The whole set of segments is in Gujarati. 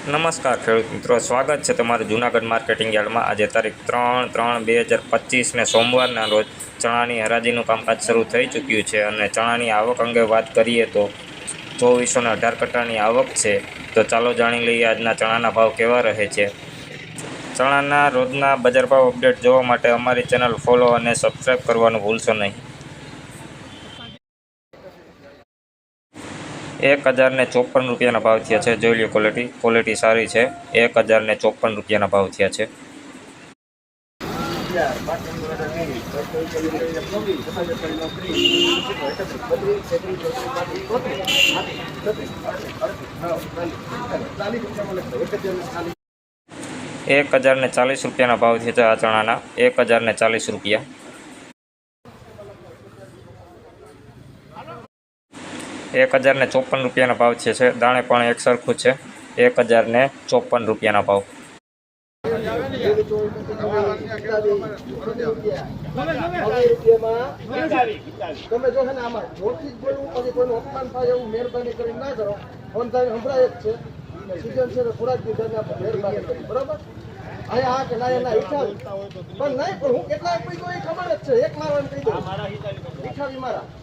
નમસ્કાર ખેડૂત મિત્રો, સ્વાગત છે તમારું જૂનાગઢ માર્કેટિંગ યાર્ડમાં. આજે તારીખ ત્રણ ત્રણ બે હજાર પચીસને સોમવારના રોજ ચણાની હરાજીનું કામકાજ શરૂ થઈ ચૂક્યું છે અને ચણાની આવક અંગે વાત કરીએ તો ચોવીસો ને અઢાર કટ્ટાની આવક છે. તો ચાલો જાણી લઈએ આજના ચણાના ભાવ કેવા રહે છે. ચણાના રોજના બજાર ભાવ અપડેટ જોવા માટે અમારી ચેનલ ફોલો અને સબસ્ક્રાઈબ કરવાનું ભૂલશો નહીં. એક હજારને ચોપન રૂપિયાના ભાવ થયા છે. જોઈ લો ક્વોલિટી ક્વોલિટી સારી છે. એક હજારને ચોપન રૂપિયાના ભાવ થયા છે. એક હજારને ચાલીસ રૂપિયાના ભાવ થયા છે આ ચણાના. એક હજારને ચાલીસ રૂપિયા. એક હજારને ચોપન રૂપિયાના ભાવ છે દાણે પણ એક સરખું છે એક હજારને ચોપન રૂપિયાના ભાવ એવું મહેરબાની કરી ના કરો છે બરાબર અહીંયા આ કે ના એના ઈઠાવી પણ નહીં પણ હું કેટલા આપી દઉં એ ખબર જ છે. એક મારા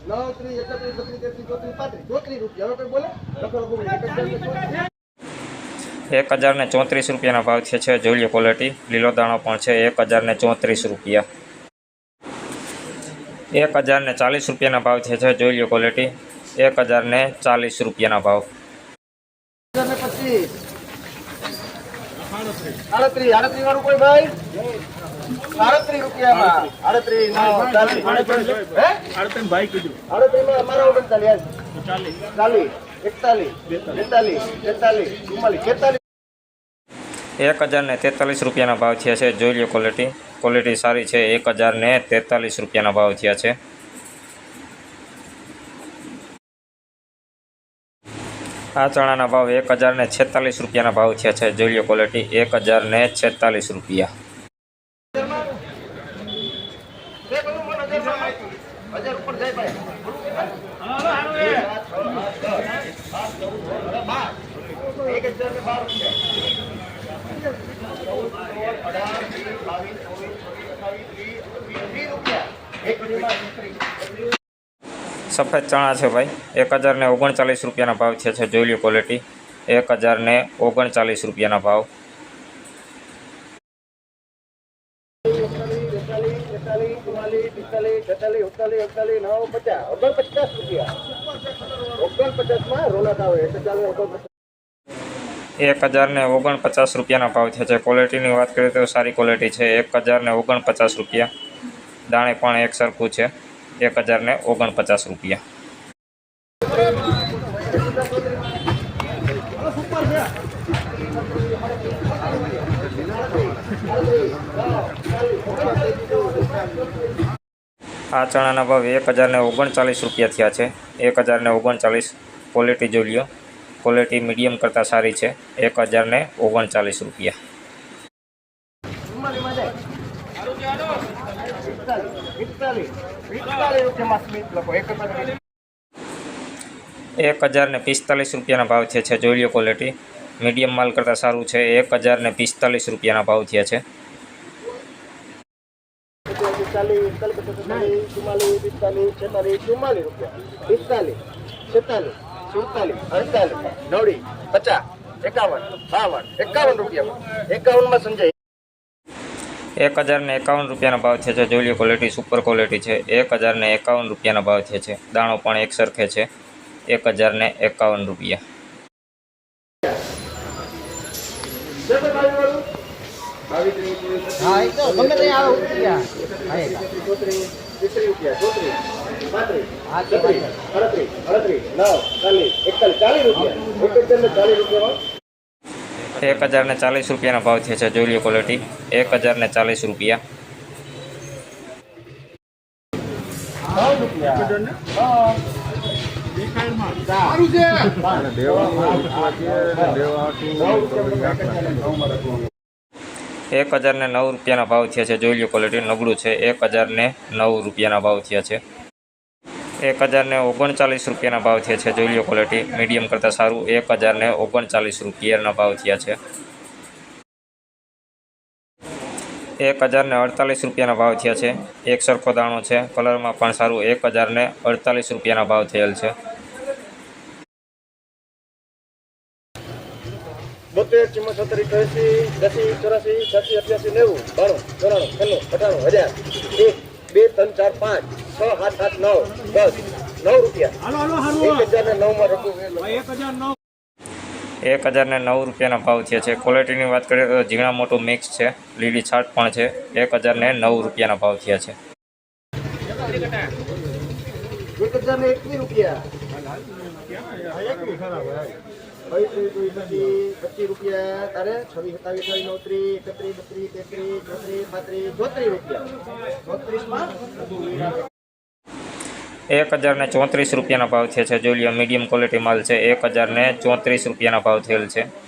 નવ ત્રીસ એકત્રીસ બત્રીસ તેત્રીસ ચોત્રીસ પાંત્રીસ. ચોત્રીસ રૂપિયા. હવે કોઈ બોલે? લખો લખો એક જ જણને ચોત્રીસ. એક હજારને ચોત્રીસ રૂપિયાના ભાવ છે છે જોઈ લો ક્વોલિટી લીલો દાણો પણ છે એક હજારને ચોત્રીસ રૂપિયા. એક હજારને ચાલીસ રૂપિયાના ભાવ છે છે જોઈ લો ક્વોલિટી એક હજારને ચાલીસ રૂપિયાના ભાવ. પચીસ. આડત્રીસ આડત્રીસ વાળું તેતાલીસ એક હજારને તેતાલીસ રૂપિયાના ભાવ થયા છે. જોઈ લો ક્વોલિટી ક્વોલિટી સારી છે. એક હજારને તેતાલીસ રૂપિયાના ભાવ થયા છે. આ ચણાના ભાવ એક હજારને છેતાલીસ રૂપિયાના ભાવ છે છે. જોઈ લો ક્વોલિટી એક હજારને છેતાલીસ રૂપિયા. એક રૂપિયા. સફેદ ચણા છે ભાઈ. એક હજારને ઓગણચાલીસ રૂપિયાના ભાવ છે છે જોઈ લો ક્વોલિટી એક હજારને ઓગણચાલીસ રૂપિયાના ભાવ. એક હજારને ઓગણપચાસ રૂપિયાના ભાવ છે. ક્વોલિટીની વાત કરીએ તો સારી ક્વોલિટી છે. એક હજારને ઓગણપચાસ રૂપિયા. દાણે પણ એક સરખું છે. એક હજારને ઓગણપચાસ રૂપિયા. આ ચણાના ભાવ એક હજારને ઓગણચાલીસ રૂપિયા થયા છે. એક હજારને ઓગણચાલીસ ક્વોલિટી જોઈ લો ક્વોલિટી મીડિયમ કરતાં સારી છે. એક હજારને ઓગણચાલીસ રૂપિયા ચુમ્માલીસમાં જાય. પિસ્તાલીસ, પિસ્તાલીસ, પિસ્તાલીસ રૂપિયામાં સ્મિત લખો. એક હજાર ને પિસ્તાલીસ રૂપિયાના ભાવ છે. જોઈ લો ક્વોલિટી મીડિયમ માલ કરતાં સારું છે. એક હજાર ને પિસ્તાલીસ રૂપિયાના ભાવ થયા છે. એકાવન, બાવન, એકાવન રૂપિયા એકાવનમાં સમજાય એક હજારને એકાવન રૂપિયાના ભાવ છે. જોઈ લો ક્વોલિટી સુપર ક્વોલિટી છે. એક હજારને એકાવન રૂપિયાના ભાવ છે છે દાણો પણ એક સરખે છે. એક હજારને એકાવન રૂપિયા. રૂપિયા. ચાલીસ એકતાલીસ ચાલીસ રૂપિયા. એક હજારને ચાલીસ રૂપિયાના ભાવ થયા છે. જોઈ લો ક્વોલિટી એક હજારને ચાલીસ રૂપિયા. એક હજારને નવ રૂપિયાના ભાવ થયા છે. જોઈ લો ક્વોલિટી નબળું છે. એક હજારને નવ રૂપિયાના ભાવ થયા છે. એક હજારને ઓગણચાલીસ રૂપિયાના ભાવ થયા છે. જોઈ લો ક્વોલિટી મીડિયમ કરતાં સારું. એક હજારને ઓગણચાલીસ રૂપિયાના ભાવ થયા છે. એક હજારને અડતાલીસ રૂપિયાના ભાવ થયા છે. એક સરખો દાણો છે. કલરમાં પણ સારું. એક હજારને અડતાલીસ રૂપિયાના ભાવ થયેલ છે. બે, ત્રણ, ચાર, પાંચ છ સાત સાત નવ દસ નવ રૂપિયા. એક હજાર ને નવમાં રકમ એક હજારને નવ રૂપિયાના ભાવ થયા છે ક્વોલિટીની વાત કરીએ તો ઝીણા મોટું મિક્સ છે લીલી છાટ પણ છે. એક હજારને નવ રૂપિયાના ભાવ થયા છે. એક એકવીસ રૂપિયા. પચીસ પચીસ રૂપિયા તારે છવ્વીસ સત્તાવીસ અઠાવીસ નવત્રીસ એકત્રીસ બત્રીસ તેત્રીસ ચોત્રીસ પાંત્રીસ ચોત્રીસ રૂપિયા. ચોત્રીસમાં એક હજારને ચોત્રીસ રૂપિયાના ભાવ થયા છે. જોઈ લો મીડિયમ ક્વોલિટી માલ છે. એક હજારને ચોત્રીસ રૂપિયાના ભાવ થયેલ છે.